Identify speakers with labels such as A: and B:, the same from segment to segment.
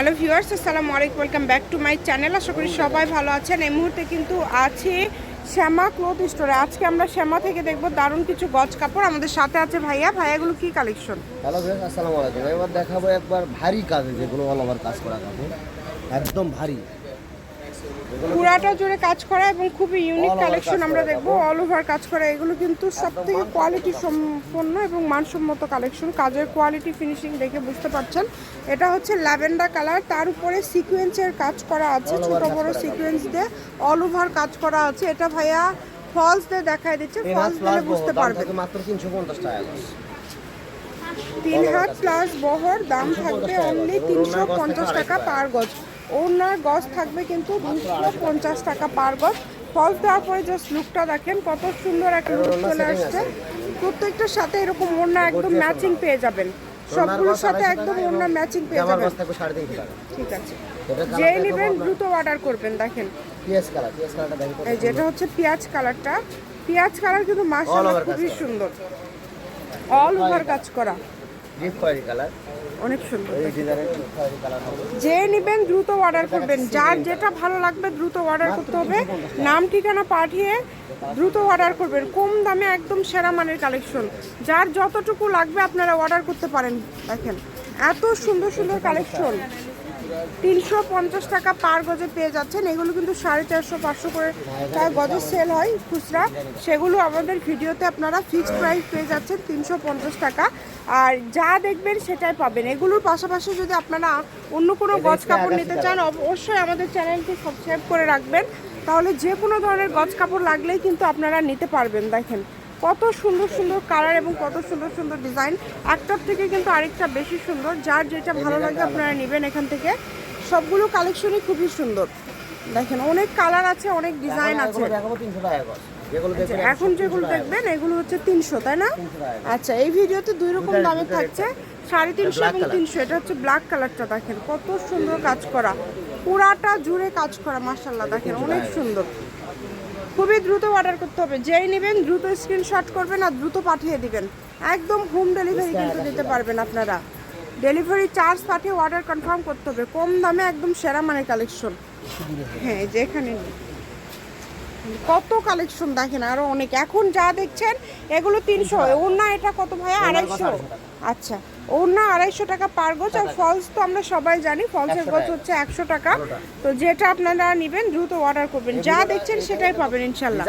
A: Hello viewers, আসসালামু আলাইকুম, welcome back to my channel. আশা করি সবাই ভালো আছেন। এই মুহূর্তে কিন্তু আছে শ্যামা ক্লোথ স্টোরে। আজকে আমরা শ্যামা থেকে দেখব দারুণ কিছু গজ কাপড়। আমাদের সাথে আছে ভাইয়া। ভাইয়াগুলো কি কালেকশন
B: হ্যালো ভিউয়ার্স, আসসালামু আলাইকুম। এবার দেখাবো একবার ভারী কাজ যেগুলো অল ওভার কাজ করা কাপড়। একদম ভারী।
A: পুরাটা জুড়ে কাজ করা এবং খুবই ইউনিক কালেকশন আমরা দেখব অল ওভার কাজ করা এগুলো কিন্তু সব থেকে কোয়ালিটি সম্পন্ন এবং মানসম্মত কালেকশন কাজের কোয়ালিটি ফিনিশিং দেখে বুঝতে পারছেন। এটা হচ্ছে ল্যাভেন্ডার কালার তার উপরে সিকোয়েন্সের কাজ করা আছে ছোট বড় সিকোয়েন্স দিয়ে অল ওভার কাজ করা আছে। এটা ভাইয়া ফলস দিয়ে দেখায় দিচ্ছে ফলস দিলে বুঝতে পারবেন।
B: মাত্র টাকা
A: তিন হাত প্লাস বহর দাম থাকবে অনলি তিনশো পঞ্চাশ টাকা পার গজ। ওনার গজ থাকবে কিন্তু দুশো পঞ্চাশ টাকা পার গজ। ফলস দেওয়ার পরে জাস্ট লুকটা দেখেন কত সুন্দর একটা লুক চলে আসছে। প্রত্যেকটার সাথে এরকম ওড়না একদম ম্যাচিং পেয়ে যাবেন। সবগুলোর সাথে একদম ওড়না ম্যাচিং পেয়ে যাবেন। ঠিক আছে। যে নেবেন দ্রুত অর্ডার করবেন দেখেন। এই যেটা হচ্ছে পেঁয়াজ কালারটা। পেঁয়াজ কালার কিন্তু
B: over
A: খুবই সুন্দর। অল ওভার কাজ করা।
B: কালার
A: অনেক সুন্দর যে নেবেন দ্রুত অর্ডার করবেন। যার যেটা ভালো লাগবে দ্রুত অর্ডার করতে হবে। নাম ঠিকানা পাঠিয়ে দ্রুত অর্ডার করবেন। কম দামে একদম সেরা মানের কালেকশন যার যতটুকু লাগবে আপনারা অর্ডার করতে পারেন। দেখেন এত সুন্দর সুন্দর কালেকশন তিনশো পঞ্চাশ টাকা পার গজে পেয়ে যাচ্ছেন। এগুলো কিন্তু সাড়ে চারশো পাঁচশো করে টাকা গজে সেল হয় খুচরা। সেগুলো আমাদের ভিডিওতে আপনারা ফিক্সড প্রাইস পেয়ে যাচ্ছেন তিনশো পঞ্চাশ টাকা। আর যা দেখবেন সেটাই পাবেন। এগুলোর পাশাপাশি যদি আপনারা অন্য কোনো গজ কাপড় নিতে চান অবশ্যই আমাদের চ্যানেলটি সাবস্ক্রাইব করে রাখবেন। তাহলে যে কোনো ধরনের গজ কাপড় লাগলেই কিন্তু আপনারা নিতে পারবেন দেখেন। কত সুন্দর সুন্দর কালার এবং কত সুন্দর সুন্দর ডিজাইন। একটার থেকে কিন্তু আরেকটা বেশি সুন্দর। যার যেটা ভালো লাগে আপনারা নেবেন এখান থেকে। সবগুলো কালেকশনই খুবই সুন্দর। দেখেন অনেক কালার আছে অনেক ডিজাইন আছে। আচ্ছা, এখন যেগুলো দেখবেন এগুলো হচ্ছে তিনশো তাই না? আচ্ছা এই ভিডিওতে দুই রকম দামে থাকছে। সাড়ে তিনশো এবং তিনশো এটা হচ্ছে ব্ল্যাক কালারটা দেখেন। কত সুন্দর কাজ করা। পুরাটা জুড়ে কাজ করা মার্শাল্লাহ দেখেন অনেক সুন্দর। খুবই দ্রুত অর্ডার করতে হবে। যেই নেবেন দ্রুত স্ক্রিনশট করবেন আর দ্রুত পাঠিয়ে দিবেন। একদম হোম ডেলিভারি কিন্তু দিতে পারবেন আপনারা। ডেলিভারি চার্জ পাঠিয়ে অর্ডার কনফার্ম করতে হবে। কম দামে একদম সেরা মানের কালেকশন হ্যাঁ যেখানে কত কালেকশন দেখেন আরও অনেক। এখন যা দেখছেন এগুলো তিনশো। ওনা এটা কত ভাইয়া? আড়াইশো। আচ্ছা ওনা আড়াইশো টাকা পার গোছ আর ফলস তো আমরা সবাই জানি ফলসের
B: 100
A: গোছ হচ্ছে একশো টাকা। তো যেটা আপনারা নেবেন দ্রুত অর্ডার করবেন। যা দেখছেন সেটাই পাবেন ইনশাল্লাহ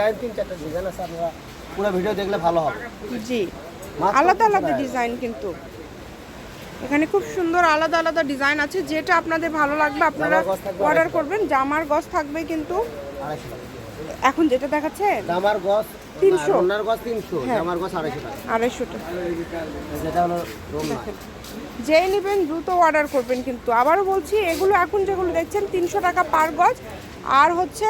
B: পুরো ভিডিও দেখলে ভালো হবে।
A: জি। আলাদা আলাদা ডিজাইন কিন্তু। এখানে খুব সুন্দর আলাদা আলাদা ডিজাইন আছে। যেটা আপনাদের ভালো লাগবে আপনারা অর্ডার করবেন। জামার গজ থাকবে কিন্তু এখন যেটা দেখাচ্ছে
B: জামার গজ
A: 300
B: রোনার গজ তিনশো
A: হ্যাঁ।
B: জামার গজ আড়াইশো টাকা।
A: আড়াইশো টাকা।
B: যেটা হলো
A: যেই নেবেন দ্রুত অর্ডার করবেন কিন্তু। আবারও বলছি এগুলো এখন যেগুলো দেখছেন তিনশো টাকা পার গজ। আর হচ্ছে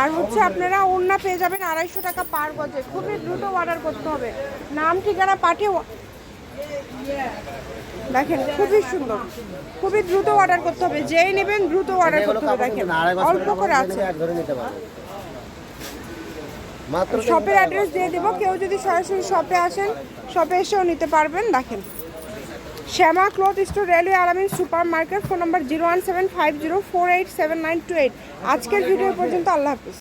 A: আর হচ্ছে আপনারা ওড়না পেয়ে যাবেন আড়াইশো টাকা পার গজে। খুবই দ্রুত অর্ডার করতে হবে। নাম ঠিকানা পাঠিয়ে দেখেন খুবই সুন্দর। খুবই দ্রুত অর্ডার করতে হবে। যেই নেবেন দ্রুত অর্ডার করতে হবে দেখেন। অল্প করে আছে। শপের অ্যাড্রেস দিয়ে দেবো। কেউ যদি সরাসরি শপে আসেন শপে এসেও নিতে পারবেন। দেখেন Shyama cloth store railway Alamin super market phone number zero one seven five zero four eight seven nine two eight. আজকের ভিডিও পর্যন্ত আল্লাহ হাফিজ।